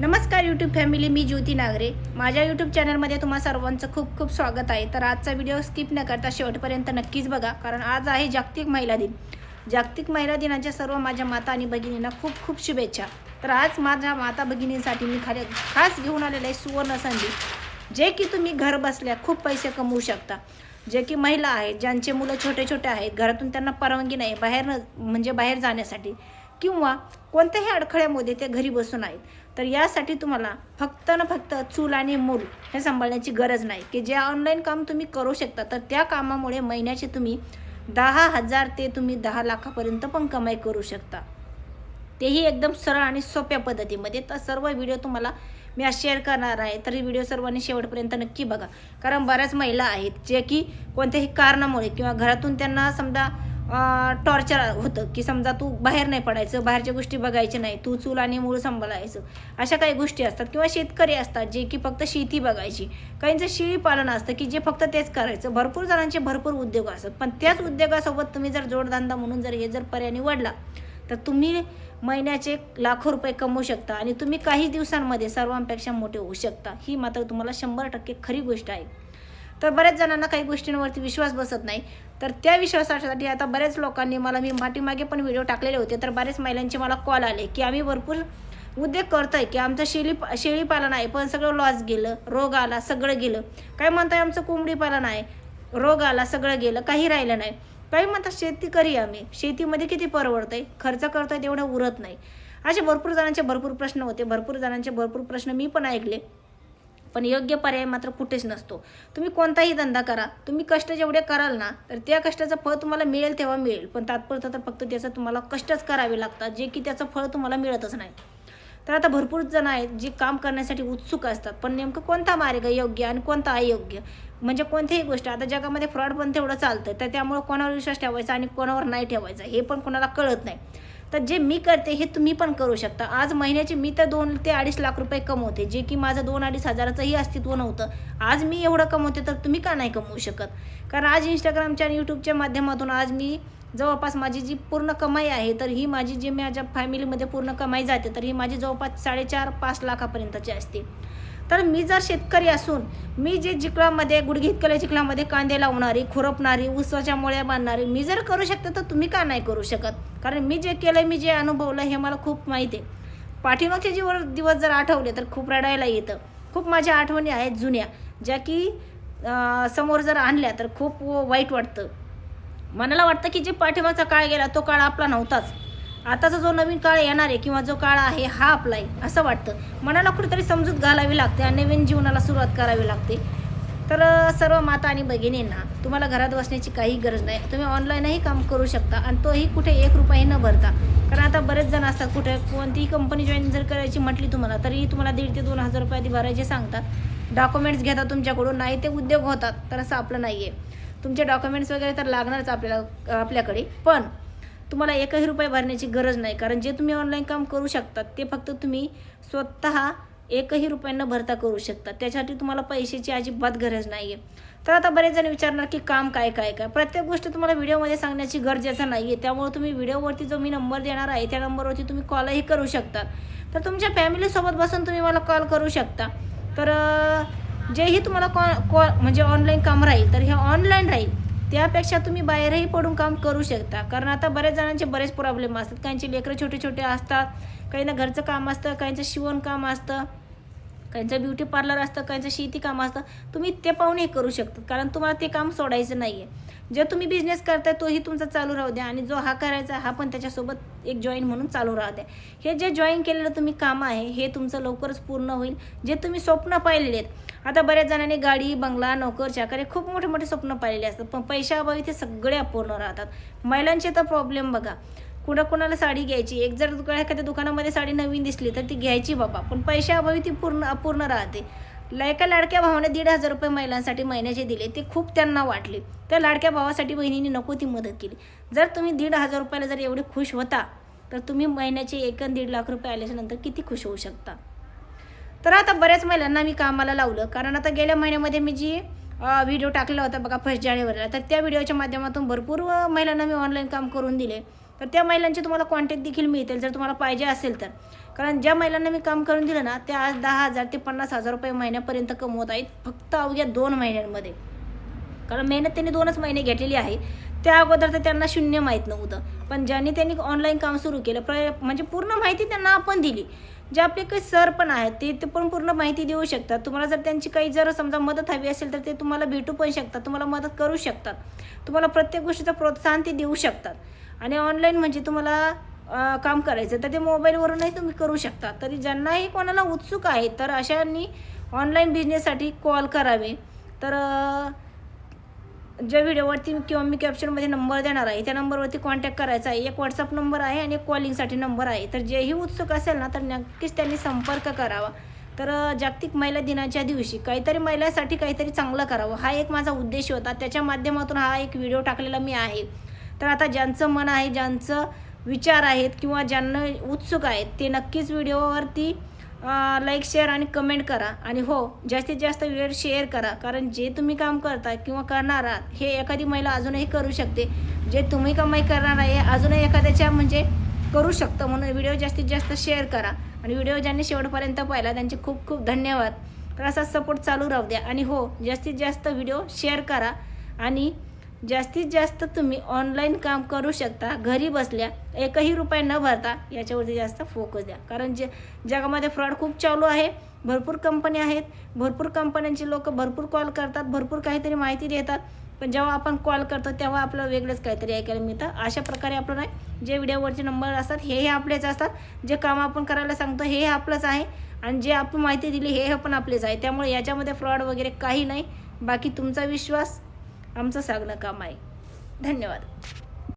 नमस्कार YouTube family मी ज्योती नागरे. माझ्या यूट्यूब चॅनलमध्ये तुम्हा सर्वांचं खूप खूप स्वागत आहे. तर आजचा व्हिडिओ स्किप न करता शेवटपर्यंत नक्कीच बघा कारण आज आहे जागतिक महिला दिन. जागतिक महिला दिनाच्या सर्व माझ्या माता आणि भगिनींना खूप खूप शुभेच्छा. तर आज माझ्या माता भगिनींसाठी मी खाली खास घेऊन आलेलं आहे सुवर्ण संधी जे की तुम्ही घर बसल्या खूप पैसे कमवू शकता. जे की महिला आहेत ज्यांचे मुलं छोटे छोटे आहेत घरातून त्यांना परवानगी नाही बाहेर न म्हणजे बाहेर जाण्यासाठी किंवा कोणत्याही अडखळ्यामध्ये ते घरी बसून आहेत. तर यासाठी तुम्हाला फक्त ना फक्त चूल आणि मूल हे सांभाळण्याची गरज नाही. की जे ऑनलाईन काम तुम्ही करू शकता तर त्या कामामुळे महिन्याचे तुम्ही दहा हजार ते तुम्ही दहा लाखापर्यंत पण कमाई करू शकता. तेही एकदम सरळ आणि सोप्या पद्धतीमध्ये. तर सर्व व्हिडिओ तुम्हाला मी आज शेअर करणार आहे. तर ही व्हिडिओ सर्वांनी शेवटपर्यंत नक्की बघा. कारण बऱ्याच महिला आहेत जे की कोणत्याही कारणामुळे किंवा घरातून त्यांना समजा टॉर्चर होतं. की समजा तू बाहेर नाही पडायचं बाहेरच्या गोष्टी बघायच्या नाही तू चूल आणि मूळ सांभाळायचं. अशा काही गोष्टी असतात. किंवा शेतकरी असतात जे की फक्त शेती बघायची. काहींचं शेळी पालन असतं की जे फक्त तेच करायचं. भरपूर जणांचे भरपूर उद्योग असतात. पण त्याच उद्योगासोबत तुम्ही जर जोडधंदा म्हणून जर हे जर पर्याय निवडला तर तुम्ही महिन्याचे लाखो रुपये कमवू शकता आणि तुम्ही काही दिवसांमध्ये सर्वांपेक्षा मोठे होऊ शकता. ही मात्र तुम्हाला शंभर टक्के खरी गोष्ट आहे. तर बऱ्याच जणांना काही गोष्टींवरती विश्वास बसत नाही. तर त्या विश्वासासाठी आता बऱ्याच लोकांनी मला मी पाठीमागे पण व्हिडिओ टाकलेले होते तर बरेच महिलांचे मला कॉल आले की आम्ही भरपूर उद्योग करतोय की आमचं शेळी शेळी पालन आहे पण सगळं लॉस गेलं रोग आला सगळं गेलं. काय म्हणताय आमचं कोंबडी पालन आहे रोग आला सगळं गेलं काही राहिलं नाही. काही म्हणतात शेती करी आम्ही शेतीमध्ये किती परवडतंय खर्च करतोय तेवढं उरत नाही. असे भरपूर जणांचे भरपूर प्रश्न होते भरपूर जणांचे भरपूर प्रश्न मी पण ऐकले. पण योग्य पर्याय मात्र कुठेच नसतो. तुम्ही कोणताही धंदा करा. तुम्ही कष्ट जेवढे कराल ना तर त्या कष्टाचं फळ तुम्हाला मिळेल तेव्हा मिळेल. पण तात्पुरतं तर फक्त त्याचं तुम्हाला कष्टच करावे लागतात जे की त्याचं फळ तुम्हाला मिळतच नाही. तर आता भरपूर जण आहेत जे काम करण्यासाठी उत्सुक असतात पण नेमकं कोणता मार्ग योग्य आणि कोणता अयोग्य? म्हणजे कोणतीही गोष्ट आता जगामध्ये फ्रॉड पण तेवढं चालतं तर त्यामुळे कोणावर विश्वास ठेवायचा आणि कोणावर नाही ठेवायचा हे पण कोणाला कळत नाही. तर जे मी करते हे तुम्ही पण करू शकता. आज महिन्याचे मी तर दोन ते अडीच लाख रुपये कमवते. जे की माझं दोन अडीच हजाराचंही अस्तित्व नव्हतं. आज मी एवढं कमवते तर तुम्ही का नाही कमवू शकत? कारण आज इंस्टाग्रामच्या आणि यूट्यूबच्या माध्यमातून आज मी जवळपास माझी जी पूर्ण कमाई आहे तर ही माझी जी माझ्या फॅमिलीमध्ये पूर्ण कमाई जाते तर ही माझी जवळपास साडेचार पाच लाखापर्यंतची असते. तर मी जर शेतकरी असून मी जे चिखलामध्ये गुडघे केल्या चिखलामध्ये कांदे लावणारी खुरपणारी उसवाच्या मुळ्या बांधणारी मी जर करू शकते तर तुम्ही का नाही करू शकत? कारण मी जे केलं मी जे अनुभवलं हे मला खूप माहिती आहे. पाठीमागचे जीवन दिवस जर आठवले तर खूप रडायला येतं. खूप माझ्या आठवणी आहेत जुन्या ज्या की समोर जर आणल्या तर खूप वाईट वाटतं. मनाला वाटतं की जे पाठीमागचा काळ गेला तो काळ आपला नव्हताच. आताचा जो नवीन काळ येणार आहे किंवा जो काळ आहे हा आपला आहे असं वाटतं. मनाला कुठेतरी समजूत घालावी लागते आणि नवीन जीवनाला सुरुवात करावी लागते. तर सर्व माता आणि भगिनींना तुम्हाला घरात बसण्याची काही गरज नाही. तुम्ही ऑनलाईनही काम करू शकता आणि तोही कुठे एक रुपयाही न भरता. कारण आता बरेच जण असतात कुठे कोणतीही कंपनी जॉईन जर करायची म्हटली तुम्हाला तरी तुम्हाला दीड ते दोन हजार रुपये आधी भरायचे सांगतात. डॉक्युमेंट्स घेतात तुमच्याकडून नाही ते उद्योग होतात. तर असं आपलं नाही आहे तुमचे डॉक्युमेंट्स वगैरे तर लागणारच आपल्याला आपल्याकडे. पण तुम्हाला एकही रुपये भरण्याची गरज नाही. कारण जे तुम्ही ऑनलाईन काम करू शकतात ते फक्त तुम्ही स्वतः एकही रुपये न भरता करू शकता. त्यासाठी तुम्हाला पैशाची अजिबात गरज नाही आहे तर आता बरेच जण विचारणार की काम काय काय काय? प्रत्येक गोष्ट तुम्हाला व्हिडिओमध्ये सांगण्याची गरजेचं नाही आहे त्यामुळे तुम्ही व्हिडिओवरती जो मी नंबर देणार आहे त्या नंबरवरती तुम्ही कॉलही करू शकता. तर तुमच्या फॅमिलीसोबत बसून तुम्ही मला कॉल करू शकता. तर जेही तुम्हाला कॉ कॉ म्हणजे ऑनलाईन काम राहील तर हे ऑनलाईन राहील. त्यापेक्षा तुम्ही बाहेरही पडून काम करू शकता. कारण आता बऱ्याच जणांचे बरेच प्रॉब्लेम असतात. काहींचे लेकरं छोटे छोटे असतात. काहींना घरचं काम असतं काहींचं शिवणकाम असतं काहींचं ब्युटी पार्लर असतं काहींचं शेती काम असतं. तुम्ही ते पाहूनही करू शकता. कारण तुम्हाला ते काम सोडायचं नाही आहे जे तुम्ही बिझनेस करताय तोही तुमचा चालू राहू द्या. आणि जो हा करायचा हा पण त्याच्यासोबत एक जॉईन म्हणून चालू राहू द्या. हे जे जॉईन केलेलं तुम्ही काम आहे हे तुमचं लवकरच पूर्ण होईल. जे तुम्ही स्वप्न पाहिलेले आहेत आता बऱ्याच जणांनी गाडी बंगला नोकर चाकरी खूप मोठे मोठे स्वप्न पाहिलेले असतात. पण पैशाअभावी ते सगळे अपूर्ण राहतात. महिलांचे तर प्रॉब्लेम बघा. कुणा कुणाला साडी घ्यायची? एक जर दुकान एखाद्या दुकानामध्ये साडी नवीन दिसली तर ती घ्यायची बाबा. पण पैशाअभावी ती पूर्ण अपूर्ण राहते. एका लाडक्या भावाने दीड हजार रुपये महिलांसाठी महिन्याचे दिले. ते खूप त्यांना वाटले. त्या लाडक्या भावासाठी बहिणीने नको ती मदत केली. जर तुम्ही दीड हजार रुपयाला जर एवढे खुश होता तर तुम्ही महिन्याचे एक दीड लाख रुपये आल्याच्यानंतर किती खुश होऊ शकता? तर आता बऱ्याच महिलांना मी कामाला लावलं. कारण आता गेल्या महिन्यामध्ये मी जी व्हिडिओ टाकला होता बघा फर्स्ट जानेवारीला तर त्या व्हिडिओच्या माध्यमातून भरपूर महिलांना मी ऑनलाईन काम करून दिले. तर त्या महिलांचे तुम्हाला कॉन्टॅक्ट देखील मिळतील जर तुम्हाला पाहिजे असेल तर. कारण ज्या महिलांना मी काम करून दिलं ना त्या आज दहा हजार ते पन्नास हजार रुपये महिन्यापर्यंत कमवत आहेत फक्त अवघ्या दोन महिन्यांमध्ये. कारण मेहनत त्यांनी दोनच महिने घेतलेली आहे. त्या अगोदर तर त्यांना शून्य माहीत नव्हतं. पण ज्यांनी त्यांनी ऑनलाईन काम सुरू केलं प्र म्हणजे पूर्ण माहिती त्यांना आपण दिली. जे आपले काही सर पण आहेत ते ते पण पूर्ण माहिती देऊ शकतात. तुम्हाला जर त्यांची काही जर समजा मदत हवी असेल तर ते तुम्हाला भेटू पण शकतात. तुम्हाला मदत करू शकतात. तुम्हाला प्रत्येक गोष्टीचं प्रोत्साहन ते देऊ शकतात. आणि ऑनलाईन म्हणजे तुम्हाला काम करायचं तर ते मोबाईलवरूनही तुम्ही करू शकता. तरी ज्यांनाही कोणाला उत्सुक आहे तर अशांनी ऑनलाईन बिझनेससाठी कॉल करावे. तर ज्या व्हिडिओवरती किंवा मी कॅप्शनमध्ये नंबर देणार आहे त्या नंबरवरती कॉन्टॅक्ट करायचा आहे. एक व्हॉट्सअप नंबर आहे आणि एक कॉलिंगसाठी नंबर आहे. तर जेही उत्सुक असेल ना तर नक्कीच त्यांनी संपर्क करावा. तर जागतिक महिला दिनाच्या दिवशी काहीतरी महिलासाठी काहीतरी चांगलं करावं हा एक माझा उद्देश होता. त्याच्या माध्यमातून हा एक व्हिडिओ टाकलेला मी आहे. तर आता ज्यांचं मन आहे ज्यांचं विचार आहेत किंवा ज्यांना उत्सुक आहेत ते नक्कीच व्हिडिओवरती लाईक शेअर आणि कमेंट करा. आणि हो जास्तीत जास्त वेळ शेअर करा. कारण जे तुम्ही काम करता किंवा करणार आहात हे एखादी महिला अजूनही करू शकते. जे तुम्ही कमाई करणार आहे अजूनही एखाद्याच्या म्हणजे करू शकतं. म्हणून व्हिडिओ जास्तीत जास्त शेअर करा. आणि व्हिडिओ ज्यांनी शेवटपर्यंत पाहिला त्यांचे खूप खूप धन्यवाद. तर असा सपोर्ट चालू राहू द्या. आणि हो जास्तीत जास्त व्हिडिओ शेअर करा. आणि जास्तीत जास्त तुम्ही ऑनलाईन काम करू शकता. घरी बसल्या एकही रुपये न भरता याच्यावरती जास्त फोकस द्या. कारण जे जगामध्ये फ्रॉड खूप चालू आहे भरपूर कंपनी आहेत भरपूर कंपन्यांचे लोक भरपूर कॉल करतात भरपूर काहीतरी माहिती देतात. पण जेव्हा आपण कॉल करतो तेव्हा आपलं वेगळंच काहीतरी ऐकायला मिळतं. अशा प्रकारे आपलं नाही जे व्हिडिओवरचे नंबर असतात हे हे आपलेच असतात. जे काम आपण करायला सांगतो हे हे आपलंच आहे. आणि जे आपण माहिती दिली हे हे पण आपलेच आहे. त्यामुळे याच्यामध्ये फ्रॉड वगैरे काही नाही. बाकी तुमचा विश्वास आमचं सांगणं काम आहे. धन्यवाद.